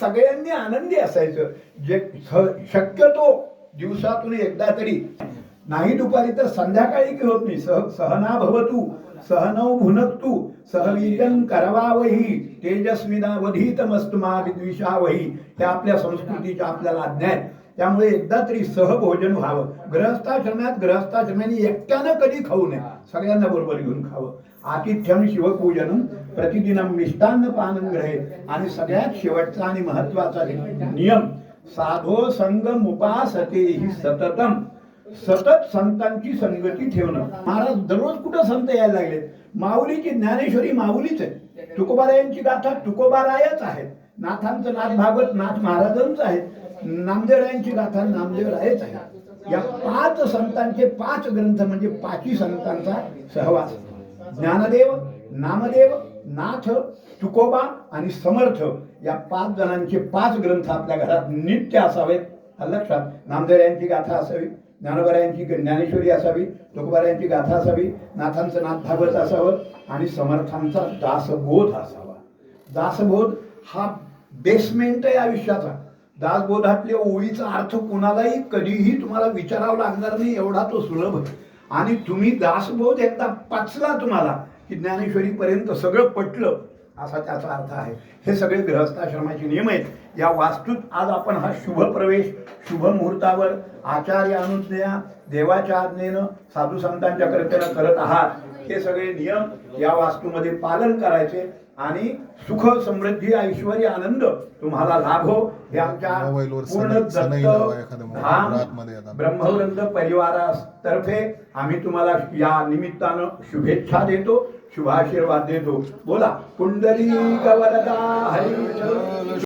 सगळ्यांनी आनंदी असायचं. जे शक्यतो दिवसातून एकदा तरी. नाही दुपारी तर संध्याकाळी की होत नाही. सह सहना भवतू सहनौ भुनक्तू सहवीजन करवावही तेजस्विनावधीतमस्तुमा विद्विषावही. हे आपल्या संस्कृतीच्या आपल्याला आज्ञा आहेत त्यामुळे एकदा तरी सहभोजन व्हावं. ग्रहस्थाश्रमात ग्रहस्थाश्रमाने एकट्यानं कधी खाऊ नये. सगळ्यांना बरोबर घेऊन खावं. आतिथ्यम शिवपूजन प्रतिदिनम मिष्टान्न पानन ग्रहे. आणि सगळ्यात शेवटचा आणि महत्त्वाचा नियम साधो संग उपासते ही सततम. सतत संतांची संगती ठेवणं. महाराज दररोज कुठं संत यायला लागले माऊलीची ज्ञानेश्वरी माऊलीच आहे तुकोबारायांची गाथा तुकोबारायच आहेत. नाथांचं नाथ भागवत नाथ महाराजांचं आहेत. नामदेवरायांची गाथा नामदेवरायच आहे या पाच संतांचे पाच ग्रंथ म्हणजे पाचवी संतांचा सहवास. ज्ञानदेव नामदेव नाथ तुकोबा आणि समर्थ या पाच जणांचे पाच ग्रंथ आपल्या घरात नित्य असावेत. लक्षात. नामदेव यांची गाथा असावी ज्ञानोबरायांची ज्ञानेश्वरी असावी तुकोबारायांची गाथा असावी नाथांचं नाथ भागवत असावं आणि समर्थांचा दासबोध असावा. दासबोध हा बेसमेंट आहे आयुष्याचा. दासबोधातल्या ओळीचा अर्थ कोणालाही कधीही तुम्हाला विचारावं लागणार नाही एवढा तो सुलभ आहे. आणि तुम्ही दासबोध एकदा पचला तुम्हाला की ज्ञानेश्वरीपर्यंत सगळं पटलं असा त्याचा अर्थ आहे हे सगळे गृहस्थाश्रमाचे नियम आहेत या वास्तूत आज आपण हा शुभ प्रवेश शुभ मुहूर्तावर आचार्य अनुज्ञा देवाच्या आज्ञेनं साधू संतांच्या कृपेनं करत आहात. हे सगळे नियम या वास्तूमध्ये पालन करायचे आणि सुख समृद्धी ऐश्वर आनंद तुम्हाला लाभो. हे आमच्या पूर्ण दत्त. ब्रह्मवृंद परिवारातर्फे आम्ही तुम्हाला या निमित्तानं शुभेच्छा देतो शुभाशीर्वाद देतो. बोला कुंडली गवरदा हरी